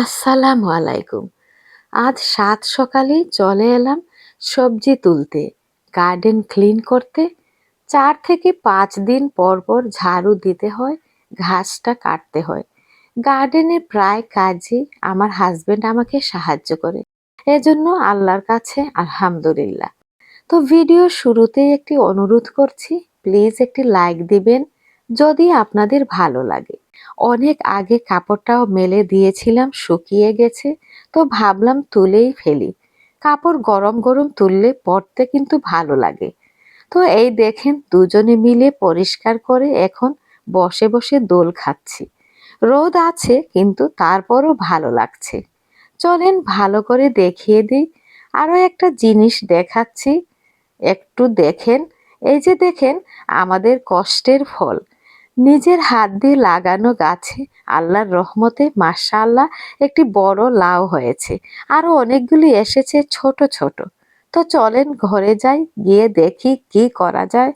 আসসালামু আলাইকুম। আজ সাত সকালে চলে এলাম সবজি তুলতে গার্ডেন ক্লিন করতে। চার থেকে পাঁচ দিন পর পর ঝাড়ু দিতে হয়, ঘাসটা কাটতে হয়। গার্ডেনে প্রায় কাজই আমার হাজবেন্ড আমাকে সাহায্য করে। এজন্য আল্লাহর কাছে আলহামদুলিল্লাহ। তো ভিডিও শুরুতেই একটি অনুরোধ করছি প্লিজ একটি লাইক দিবেন যদি আপনাদের ভালো লাগে। অনেক আগে কাপড়টাও মেলে দিয়েছিলাম, শুকিয়ে গেছে, তো ভাবলাম তুলেই ফেলি। কাপড় গরম গরম তুললে পরতে কিন্তু ভালো লাগে। তো এই দেখেন দুজনে মিলে পরিষ্কার করে এখন বসে বসে দোল খাচ্ছি। রোদ আছে, কিন্তু তারপরও ভালো লাগছে। চলেন ভালো করে দেখিয়ে দিই। আরও একটা জিনিস দেখাচ্ছি। একটু দেখেন। এই যে দেখেন, আমাদের কষ্টের ফল। নিজের হাত দিয়ে লাগানো গাছে আল্লাহর রহমতে, মাশাআল্লাহ, একটি বড় লাউ হয়েছে। আরও অনেকগুলি এসেছে ছোট ছোট। তো চলেন ঘরে যাই, গিয়ে দেখি কি করা যায়।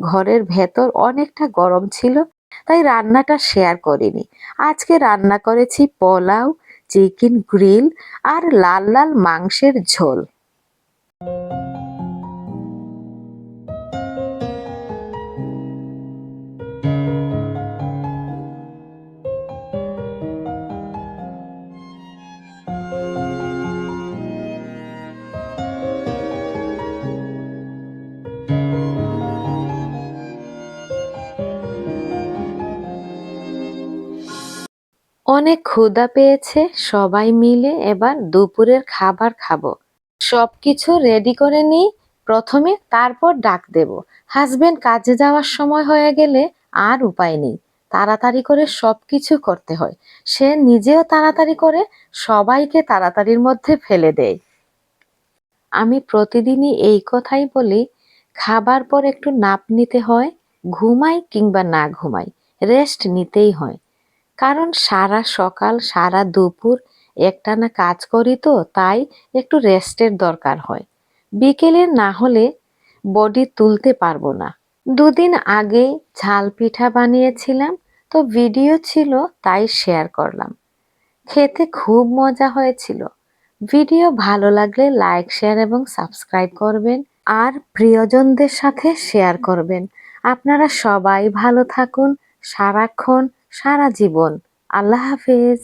ঘরের ভেতর অনেকটা গরম ছিল, তাই রান্নাটা শেয়ার করিনি। আজকে রান্না করেছি পোলাও, চিকেন গ্রিল আর লাল লাল মাংসের ঝোল। অনেক ক্ষুধা পেয়েছে, সবাই মিলে এবার দুপুরের খাবার খাব। সবকিছু রেডি করে নিই, প্রথমে তারপর ডাক দেব। হাজবেন্ড কাজে যাওয়ার সময় হয়ে গেলে আর উপায় নেই, তাড়াতাড়ি করে সব কিছু করতে হয়। সে নিজেও তাড়াতাড়ি করে সবাইকে তাড়াতাড়ির মধ্যে ফেলে দেয়। আমি প্রতিদিনই এই কথাই বলি, খাবার পর একটু নাপ নিতে হয়, ঘুমাই কিংবা না ঘুমাই রেস্ট নিতেই হয়। কারণ সারা সকাল, সারা দুপুর একটানা কাজ করি তো, তাই একটু রেস্টের দরকার হয়। বিকেলে না হলে বডি তুলতে পারব না। দুদিন আগে ঝাল পিঠা বানিয়েছিলাম, তো ভিডিও ছিল, তাই শেয়ার করলাম। খেতে খুব মজা হয়েছিল। ভিডিও ভালো লাগলে লাইক শেয়ার এবং সাবস্ক্রাইব করবেন। আর প্রিয়জনদের সাথে শেয়ার করবেন। আপনারা সবাই ভালো থাকুন, সারাক্ষণ সারা জীবন। আল্লাহ হাফেজ।